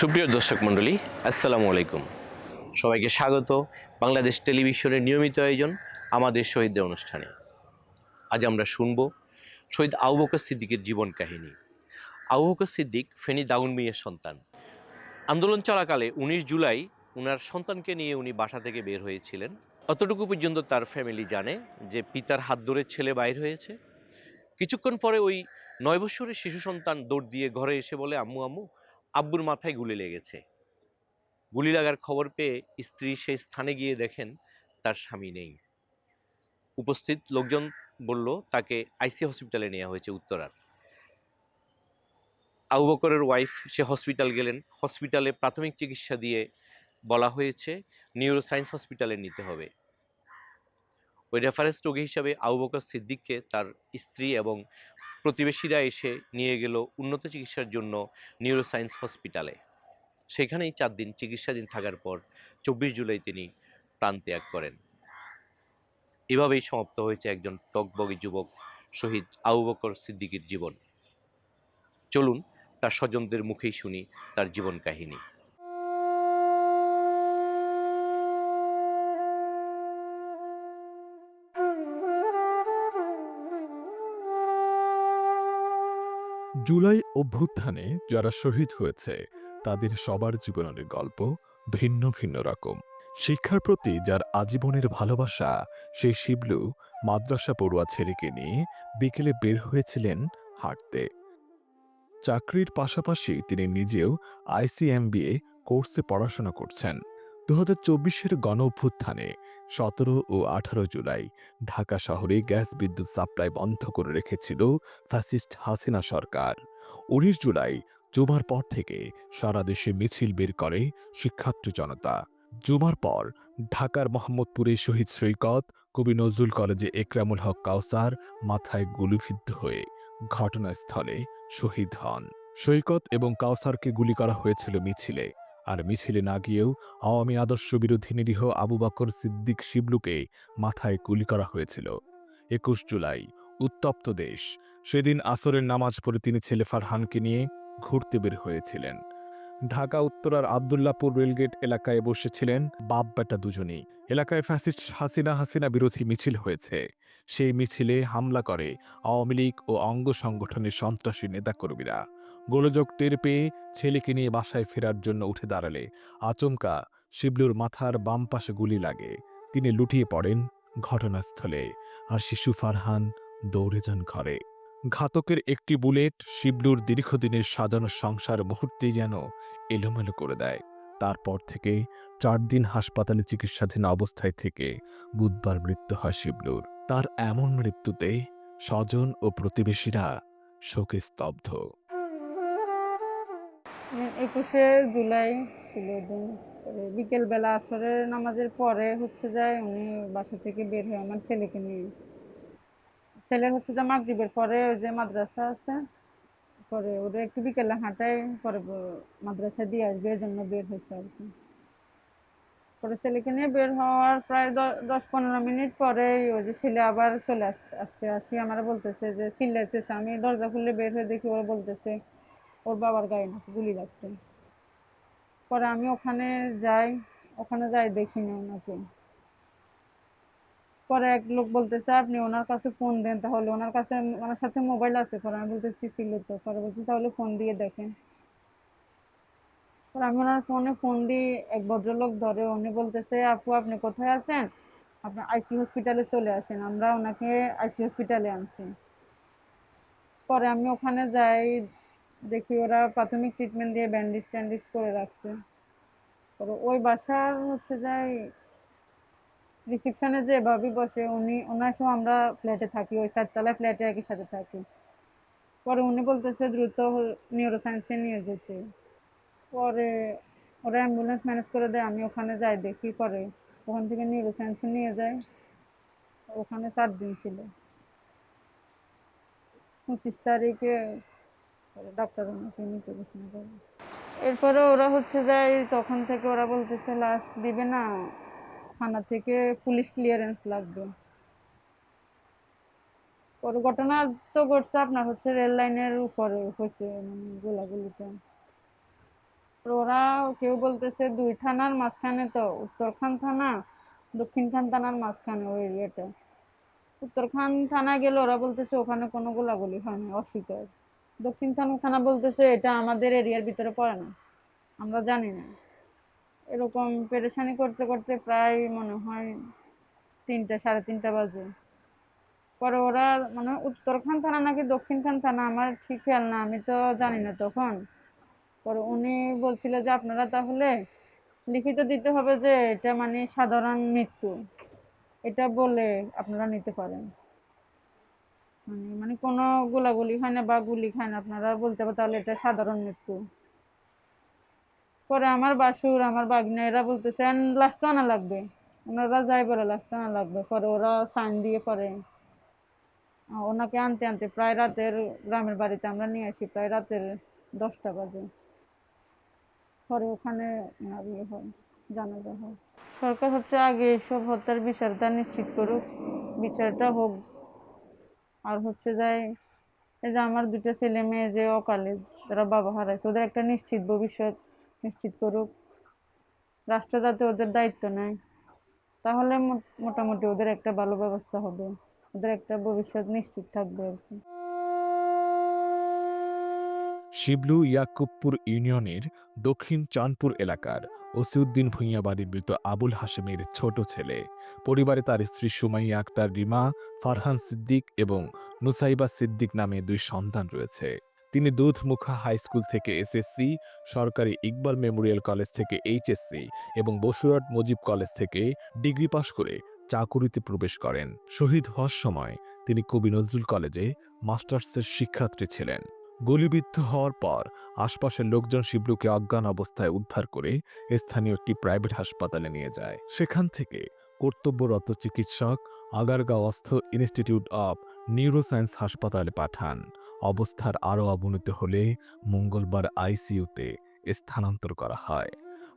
সুপ্রিয় দর্শক মণ্ডলী, আসসালামু আলাইকুম। সবাইকে স্বাগত। বাংলাদেশ টেলিভিশনের নিয়মিত আয়োজন আমাদের শহীদদের অনুষ্ঠানে। আজ আমরা শুনব শহীদ আবু সিদ্দিকের জীবন কাহিনী। আবু সিদ্দিক ফেনী দাউন মিয়ার সন্তান। আন্দোলন চলাকালে উনিশ জুলাই উনার সন্তানকে নিয়ে উনি বাসা থেকে বের হয়েছিলেন। অতটুকু পর্যন্ত তার ফ্যামিলি জানে যে পিতার হাত ধরে ছেলে বাইর হয়েছে। কিছুক্ষণ পরে ওই নয় বছরের শিশু সন্তান দৌড় দিয়ে ঘরে এসে বলে, আম্মু আম্মু আব্বুর মাথায় গুলি লেগেছে। গুলি লাগার খবর পেয়ে স্ত্রী সেই স্থানে গিয়ে দেখেন তার স্বামী নেই। উপস্থিত লোকজন বলল, তাকে আইসি হসপিটালে নেওয়া হয়েছে উত্তরার। আবু বকরের ওয়াইফ, সে হসপিটাল গেলেন। হসপিটালে প্রাথমিক চিকিৎসা দিয়ে বলা হয়েছে নিউরো সায়েন্স হসপিটালে নিতে হবে। ওই রেফারেন্স রোগী হিসাবে আবু বকর সিদ্দিককে তার স্ত্রী এবং প্রতিবেশীরা এসে নিয়ে গেল উন্নত চিকিৎসার জন্য নিউরোসায়েন্স হসপিটালে সেখানেই চার দিন চিকিৎসাধীন থাকার পর চব্বিশ জুলাই তিনি প্রাণ ত্যাগ করেন। এভাবেই সমাপ্ত হয়েছে একজন টকবগি যুবক শহীদ আবু বকর সিদ্দিকীর জীবন। চলুন তার স্বজনদের মুখেই শুনি তার জীবন কাহিনী। জুলাই অভ্যুত্থানে যারা শহীদ হয়েছে, তাদের সবার জীবনের গল্প ভিন্ন ভিন্ন রকম। শিক্ষার প্রতি যার আজীবনের ভালোবাসা, সেই শিবলু মাদ্রাসা পড়ুয়া ছেলেকে নিয়ে বিকেলে বের হয়েছিলেন হাঁটতে। চাকরির পাশাপাশি তিনি নিজেও আইসিএমবিএ কোর্সে পড়াশোনা করছেন। দু হাজার চব্বিশের গণ অভ্যুত্থানে সতেরো ও আঠারো জুলাই ঢাকা শহরে গ্যাস বিদ্যুৎ সাপ্লাই বন্ধ করে রেখেছিল ফ্যাসিস্ট হাসিনা সরকার। উনিশ জুলাই জুমার পর থেকে সারা দেশে মিছিল বের করে শিক্ষার্থী জনতা। জুমার পর ঢাকার মোহাম্মদপুরে শহীদ সৈকত, কবি নজরুল কলেজে একরামুল হক কাউসার মাথায় গুলিবিদ্ধ হয়ে ঘটনাস্থলে শহীদ হন। সৈকত এবং কাউসারকে গুলি করা হয়েছিল মিছিলে। আর মিছিলে না গিয়েও আওয়ামী আদর্শ বিরোধী নিরীহ আবু বকর সিদ্দিক শিবলুকে মাথায় গুলি করা হয়েছিল। একুশ জুলাই, উত্তপ্ত দেশ। সেদিন আসরের নামাজ পড়ে তিনি ছেলে ফারহানকে নিয়ে ঘুরতে বের হয়েছিলেন। ঢাকা, উত্তরার আবদুল্লাপুর রেলগেট এলাকায় বসেছিলেন বাপ বেটা দুজনেই। এলাকায় ফ্যাসিস্ট হাসিনা হাসিনা বিরোধী মিছিল হয়েছে। সেই মিছিলে হামলা করে আওয়ামী লীগ ও অঙ্গ সংগঠনের সন্ত্রাসী নেতাকর্মীরা। গোলযোগ টের পেয়ে ছেলেকে নিয়ে বাসায় ফেরার জন্য উঠে দাঁড়ালে আচমকা শিবলুর মাথার বাম পাশে গুলি লাগে। তিনি লুটিয়ে পড়েন ঘটনাস্থলে আর শিশু ফারহান দৌড়ে যান ঘরে। ঘাতকের একটি বুলেট শিবলুর দীর্ঘদিনের সাজানো সংসার মুহূর্তেই যেন এলোমেলো করে দেয়। তারপর থেকে চার দিন হাসপাতালে চিকিৎসাধীন অবস্থায় থেকে বুধবার মৃত্যু হয় শিবলুর। তার এমন মৃত্যুতে স্বজন ও প্রতিবেশীরা শোকে স্তব্ধ। একুশে জুলাই ছিল দিন বিকেলবেলা আসরের নামাজের পরে হচ্ছে যায় উনি বাসা থেকে বের হয়ে আমার ছেলেকে নিয়ে ছেলের হচ্ছে যে মাগরিবের পরে ওই যে মাদ্রাসা আছে, পরে ওরা একটু বিকেলে হাঁটায় পরে মাদ্রাসা দিয়ে আসবে এই জন্য বের হয়েছে আর কি। পরে ছেলেকে নিয়ে বের হওয়ার প্রায় দশ পনেরো মিনিট পরেই ওই যে ছেলে আবার চলে আসতে আসি। আমার বলতেছে যে, চিল্লাইতেছে, আমি দরজা খুলে বের হয়ে দেখি ওরা বলতেছে, ওর বাবার গায়ে নাকি গুলি লাগছে। পরে আমি ওখানে যাই ওখানে যাই দেখি না ওনাকে। পরে এক লোক বলতেছে, আপনি ওনার কাছে ফোন দেন, তাহলে ওনার কাছে, ওনার সাথে মোবাইল আছে। পরে আমি বলতেছি, ছিল তো। পরে বলছি, তাহলে ফোন দিয়ে দেখেন। আমি ওনার ফোনে ফোন দিই, এক ভদ্রলোক ধরে, উনি বলতেছে, আপু, আপনি কোথায় আছেন? আপনি আইসি হসপিটালে চলে আসেন, আমরা ওনাকে আইসি হসপিটালে আনছি। পরে আমি ওখানে যাই, দেখি ওরা প্রাথমিক ট্রিটমেন্ট দিয়ে ব্যান্ডেজ ট্যান্ডেজ করে রাখছে। পরে ওই বাসার হচ্ছে যাই রিসেপশনে যে বসে, উনি, ওনার সময় আমরা ফ্ল্যাটে থাকি, ওই চারতলায় ফ্ল্যাটে একই সাথে থাকি। পরে উনি বলতেছে, দ্রুত নিউরো সায়েন্সে নিয়ে যেতে। পরে ওরা অ্যাম্বুলেন্স ম্যানেজ করে দেয়, আমি ওখানে যাই, দেখি পরে। ওখান থেকে নিউরো সায়েন্সে নিয়ে যায়। ওখানে চার দিন ছিল। পঁচিশ তারিখে ডাক্তার এরপরে ওরা হচ্ছে যায়, তখন থেকে ওরা বলতেছে লাশ দিবে না। থানা থেকে পুলিশ ক্লিয়ারেন্স লাগবে। পরে ঘটনা তো ঘটছে, আপনার হচ্ছে রেল লাইনের উপরে হয়েছে মানে গোলাগুলিতে। তো ওরা কেউ বলতেছে দুই থানার মাঝখানে তো, উত্তরখান থানা, দক্ষিণখান থানার মাঝখানে ওই এরিয়াটা উত্তরখান থানা গেলে ওরা বলতেছে ওখানে কোনো গোলাগুলি হয় না অস্বীকার। দক্ষিণ থানা বলতেছে এটা আমাদের এরিয়ার ভিতরে পড়ে না, আমরা জানি না। এরকম পেরেশানি করতে করতে প্রায় মনে হয় তিনটা, সাড়ে তিনটা বাজে। পরে ওরা মানে উত্তরখান থানা নাকি দক্ষিণখান থানা, আমার ঠিক খেয়াল না, আমি তো জানি না তখন। পরে উনি বলছিল যে আপনারা তাহলে লিখিত দিতে হবে যে এটা মানে সাধারণ মৃত্যু। এটা বলে আপনারা নিতে পারেন। মানে মানে কোনো গোলাগুলি হয় না বা গুলি খায় না, আপনারা বলতে পারেন তাহলে এটা সাধারণ মৃত্যু। পরে আমার বাসুর, আমার বাগনা, এরা বলতেছেন লাস্ট আনা লাগবে। ওনারা যাই বলে লাস্ট আনা লাগবে। পরে ওরা সাইন দিয়ে পরে ওনাকে আনতে আনতে প্রায় রাতের গ্রামের বাড়িতে আমরা নিয়ে আসি, প্রায় রাতের দশটা বাজে। পরে ওখানে ইয়ে হয়, জানাজা হয়। সরকার হচ্ছে আগে এসব হত্যার বিচারটা নিশ্চিত করুক, বিচারটা হোক। আর হচ্ছে যাই এই যে আমার দুটো ছেলে মেয়ে যে অকালে, যারা বাবা হারাইছে, ওদের একটা নিশ্চিত ভবিষ্যৎ নিশ্চিত করুক। রাষ্ট্র যাতে ওদের দায়িত্ব নেয় তাহলে মোটামুটি ওদের একটা ভালো ব্যবস্থা হবে। ওদের একটা ভবিষ্যৎ নিশ্চিত থাকবে আর কি। শিবলু ইয়াকুবপুর ইউনিয়নের দক্ষিণ চাঁদপুর এলাকার ওসিউদ্দিন ভূঁইয়া বাড়ির মৃত আবুল হাশেমের ছোট ছেলে। পরিবারে তার স্ত্রী সুমাইয়া আক্তার, রিমা, ফারহান সিদ্দিক এবং নুসাইবা সিদ্দিক নামে দুই সন্তান রয়েছে। তিনি দুধমুখা হাই স্কুল থেকে এসএসসি, সরকারি ইকবাল মেমোরিয়াল কলেজ থেকে এইচএসসি এবং বসুরহাট মুজিব কলেজ থেকে ডিগ্রি পাশ করে চাকুরিতে প্রবেশ করেন। শহীদ হওয়ার সময় তিনি কবি নজরুল কলেজে মাস্টার্সের শিক্ষার্থী ছিলেন। গুলিবিদ্ধ হওয়ার পর আশপাশের লোকজন শিবলুকে অজ্ঞান অবস্থায় উদ্ধার করে স্থানীয় একটি প্রাইভেট হাসপাতালে নিয়ে যায়। সেখান থেকে কর্তব্যরত চিকিৎসক আগারগাঁও অস্থ ইনস্টিটিউট অব নিউরোসায়েন্স হাসপাতালে পাঠান। অবস্থার আরও অবনতি হলে মঙ্গলবার আইসিইউতে স্থানান্তর করা হয়।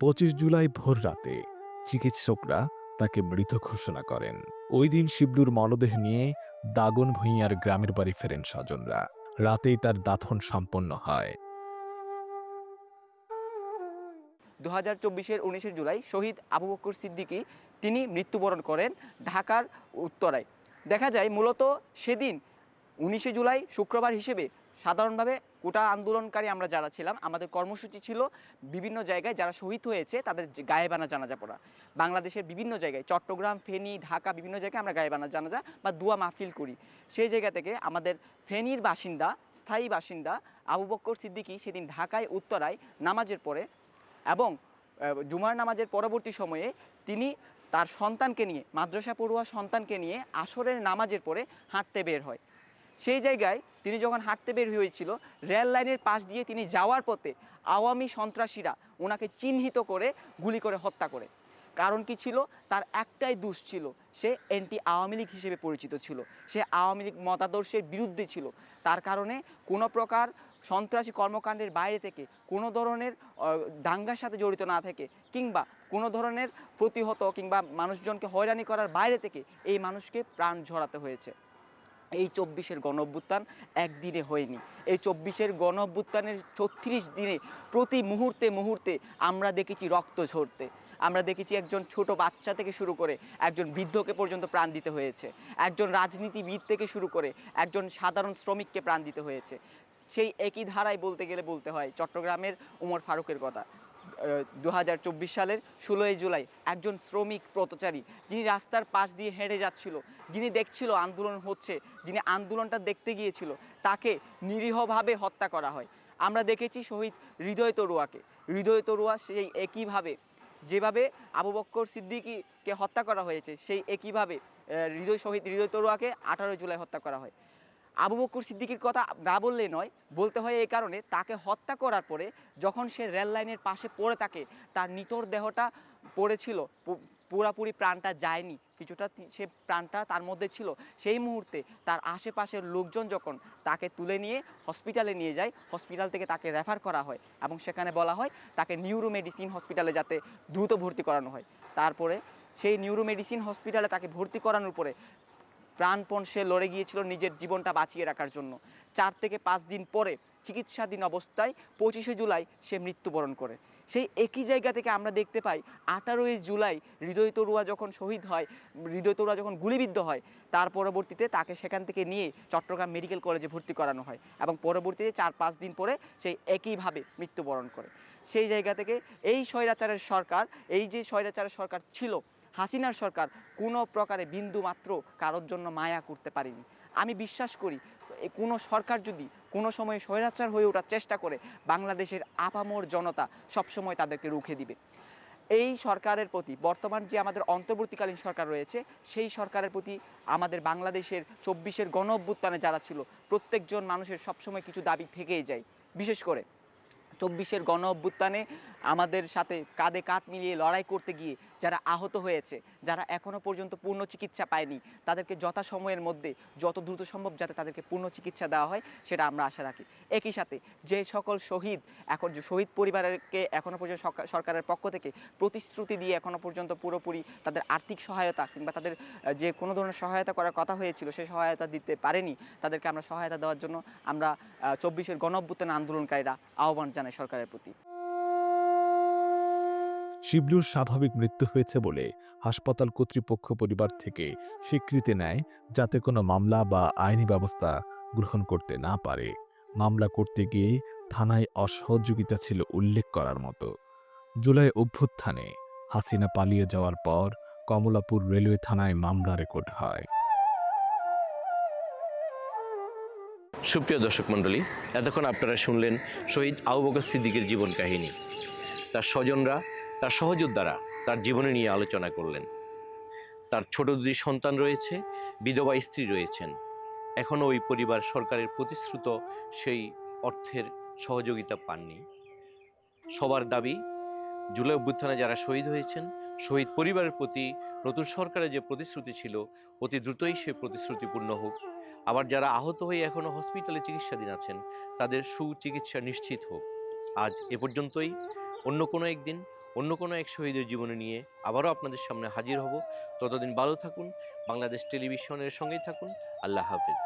পঁচিশ জুলাই ভোর রাতে চিকিৎসকরা তাকে মৃত ঘোষণা করেন। ওই দিন শিবলুর মরদেহ নিয়ে দাগন ভূঁইয়ার গ্রামের বাড়ি ফেরেন স্বজনরা। রাতেই তার দাফন সম্পন্ন হয়। দু হাজার চব্বিশের উনিশে জুলাই শহীদ আবু বকর সিদ্দিকী তিনি মৃত্যুবরণ করেন ঢাকার উত্তরায়। দেখা যায় মূলত সেদিন উনিশে জুলাই শুক্রবার হিসেবে সাধারণভাবে কোটা আন্দোলনকারী আমরা যারা ছিলাম, আমাদের কর্মসূচি ছিল বিভিন্ন জায়গায় যারা শহীদ হয়েছে তাদের যে গায়েবানা জানাজা পড়া। বাংলাদেশের বিভিন্ন জায়গায়, চট্টগ্রাম, ফেনী, ঢাকা বিভিন্ন জায়গায় আমরা গায়েবানা জানাজা বা দুয়া মাহফিল করি। সেই জায়গা থেকে আমাদের ফেনীর বাসিন্দা, স্থায়ী বাসিন্দা আবু বক্কর সিদ্দিকী সেদিন ঢাকায়, উত্তরায় নামাজের পরে এবং জুমার নামাজের পরবর্তী সময়ে তিনি তার সন্তানকে নিয়ে, মাদ্রাসা পড়ুয়া সন্তানকে নিয়ে আসরের নামাজের পরে হাঁটতে বের হয়। সেই জায়গায় তিনি যখন হাঁটতে বের হয়েছিল, রেল লাইনের পাশ দিয়ে তিনি যাওয়ার পথে আওয়ামী সন্ত্রাসীরা ওনাকে চিহ্নিত করে, গুলি করে হত্যা করে। কারণ কি ছিল? তার একটাই দোষ ছিল, সে এন্টি আওয়ামী লীগ হিসেবে পরিচিত ছিল। সে আওয়ামী লীগ মতাদর্শের বিরুদ্ধে ছিল। তার কারণে কোনো প্রকার সন্ত্রাসী কর্মকাণ্ডের বাইরে থেকে কোনো ধরনের দাঙ্গার সাথে জড়িত না থেকে কিংবা কোনো ধরনের প্রতিহত কিংবা মানুষজনকে হয়রানি করার বাইরে থেকে এই মানুষকে প্রাণ ঝরাতে হয়েছে। এই চব্বিশের গণ অভ্যুত্থান একদিনে হয়নি। এই চব্বিশের গণ অভ্যুত্থানের ছত্রিশ দিনে প্রতি মুহূর্তে মুহূর্তে আমরা দেখেছি রক্ত ঝরতে। আমরা দেখেছি একজন ছোট বাচ্চা থেকে শুরু করে একজন বৃদ্ধকে পর্যন্ত প্রাণ দিতে হয়েছে। একজন রাজনীতিবিদ থেকে শুরু করে একজন সাধারণ শ্রমিককে প্রাণ দিতে হয়েছে। সেই একই ধারায় বলতে গেলে বলতে হয়, চট্টগ্রামের উমর ফারুকের কথা। দু হাজার চব্বিশ সালের ষোলোই জুলাই একজন শ্রমিক পথচারী। যিনি রাস্তার পাশ দিয়ে হেঁটে যাচ্ছিল, যিনি দেখছিল আন্দোলন হচ্ছে, যিনি আন্দোলনটা দেখতে গিয়েছিল, তাকে নিরীহভাবে হত্যা করা হয়। আমরা দেখেছি শহীদ হৃদয় তরুয়াকে। হৃদয় তরুয়া সেই একইভাবে, যেভাবে আবু বক্কর সিদ্দিকীকে হত্যা করা হয়েছে, সেই একইভাবে হৃদয় শহীদ হৃদয় তরুয়াকে আঠারোই জুলাই হত্যা করা হয়। আবু বক্কর সিদ্দিকীর কথা না বললেই নয়, বলতে হয় এই কারণে তাকে হত্যা করার পরে যখন সে রেল লাইনের পাশে পড়ে থাকে, তার নিতর দেহটা পড়েছিল পুরাপুরি প্রাণটা যায়নি, কিছুটা সে প্রাণটা তার মধ্যে ছিল। সেই মুহূর্তে তার আশেপাশের লোকজন যখন তাকে তুলে নিয়ে হসপিটালে নিয়ে যায়, হসপিটাল থেকে তাকে রেফার করা হয় এবং সেখানে বলা হয় তাকে নিউরো মেডিসিন হসপিটালে যাতে দ্রুত ভর্তি করানো হয়। তারপরে সেই নিউরো মেডিসিন হসপিটালে তাকে ভর্তি করানোর পরে প্রাণপণ সে লড়ে গিয়েছিল নিজের জীবনটা বাঁচিয়ে রাখার জন্য। চার থেকে পাঁচ দিন পরে চিকিৎসাধীন অবস্থায় পঁচিশে জুলাই সে মৃত্যুবরণ করে। সেই একই জায়গা থেকে আমরা দেখতে পাই, আঠারোই জুলাই হৃদয় তরুয়া যখন শহীদ হয়, হৃদয় তরুয়া যখন গুলিবিদ্ধ হয়, তার পরবর্তীতে তাকে সেখান থেকে নিয়ে চট্টগ্রাম মেডিকেল কলেজে ভর্তি করানো হয় এবং পরবর্তীতে চার পাঁচ দিন পরে সেই একইভাবে মৃত্যুবরণ করে। সেই জায়গা থেকে এই স্বৈরাচারের সরকার, এই যে স্বৈরাচারের সরকার ছিল হাসিনার সরকার কোনো প্রকারে বিন্দু মাত্র কারোর জন্য মায়া করতে পারেনি। আমি বিশ্বাস করি কোনো সরকার যদি কোনো সময় স্বৈরাচার হয়ে ওঠার চেষ্টা করে, বাংলাদেশের আপামর জনতা সবসময় তাদেরকে রুখে দিবে। এই সরকারের প্রতি, বর্তমান যে আমাদের অন্তর্বর্তীকালীন সরকার রয়েছে, সেই সরকারের প্রতি আমাদের বাংলাদেশের চব্বিশের গণ অভ্যুত্থানে যারা ছিল, প্রত্যেকজন মানুষের সবসময় কিছু দাবি থেকেই যায়। বিশেষ করে চব্বিশের গণ অভ্যুত্থানে আমাদের সাথে কাঁধে কাঁধ মিলিয়ে লড়াই করতে গিয়ে যারা আহত হয়েছে, যারা এখনও পর্যন্ত পূর্ণ চিকিৎসা পায়নি, তাদেরকে যথাসময়ের মধ্যে, যত দ্রুত সম্ভব যাতে তাদেরকে পূর্ণ চিকিৎসা দেওয়া হয়, সেটা আমরা আশা রাখি। একই সাথে যে সকল শহীদ, এখন শহীদ পরিবারকে এখনও পর্যন্ত সরকারের পক্ষ থেকে প্রতিশ্রুতি দিয়ে এখনও পর্যন্ত পুরোপুরি তাদের আর্থিক সহায়তা কিংবা তাদের যে কোনো ধরনের সহায়তা করার কথা হয়েছিল, সেই সহায়তা দিতে পারেনি। তাদেরকে আমরা সহায়তা দেওয়ার জন্য আমরা চব্বিশের গণ আন্দোলনকারীরা আহ্বান জানাই সরকারের প্রতি। শিবলুর স্বাভাবিক মৃত্যু হয়েছে বলে হাসপাতাল কর্তৃপক্ষ পরিবার থেকে স্বীকৃতি নেয় যাতে কোনো মামলা বা আইনি ব্যবস্থা গ্রহণ করতে না পারে। মামলা করতে গিয়ে থানায় অসহযোগিতা ছিল উল্লেখ করার মতো। জুলাই অভ্যুত্থানে হাসিনা পালিয়ে যাওয়ার পর কমলাপুর রেলওয়ে থানায় মামলা রেকর্ড হয়। সুপ্রিয় দর্শক মণ্ডলী, এতক্ষণ আপনারা শুনলেন শহীদ আবু বকর সিদ্দিকের জীবন কাহিনী। তার স্বজনরা তার সহযোদ্ধারা তার জীবনে নিয়ে আলোচনা করলেন। তার ছোট দুটি সন্তান রয়েছে, বিধবা স্ত্রী রয়েছেন। এখনও ওই পরিবার সরকারের প্রতিশ্রুত সেই অর্থের সহযোগিতা পাননি। সবার দাবি, জুলাই অভ্যুত্থানে যারা শহীদ হয়েছেন, শহীদ পরিবারের প্রতি নতুন সরকারের যে প্রতিশ্রুতি ছিল, অতি দ্রুতই সে প্রতিশ্রুতি পূর্ণ হোক। আবার যারা আহত হয়ে এখনও হসপিটালে চিকিৎসাধীন আছেন, তাদের সুচিকিৎসা নিশ্চিত হোক। আজ এ পর্যন্তই। অন্য কোনো একদিন অন্য কোনো এক শহীদের জীবনে নিয়ে আবারও আপনাদের সামনে হাজির হব। ততদিন ভালো থাকুন, বাংলাদেশ টেলিভিশনের সঙ্গেই থাকুন। আল্লাহ হাফিজ।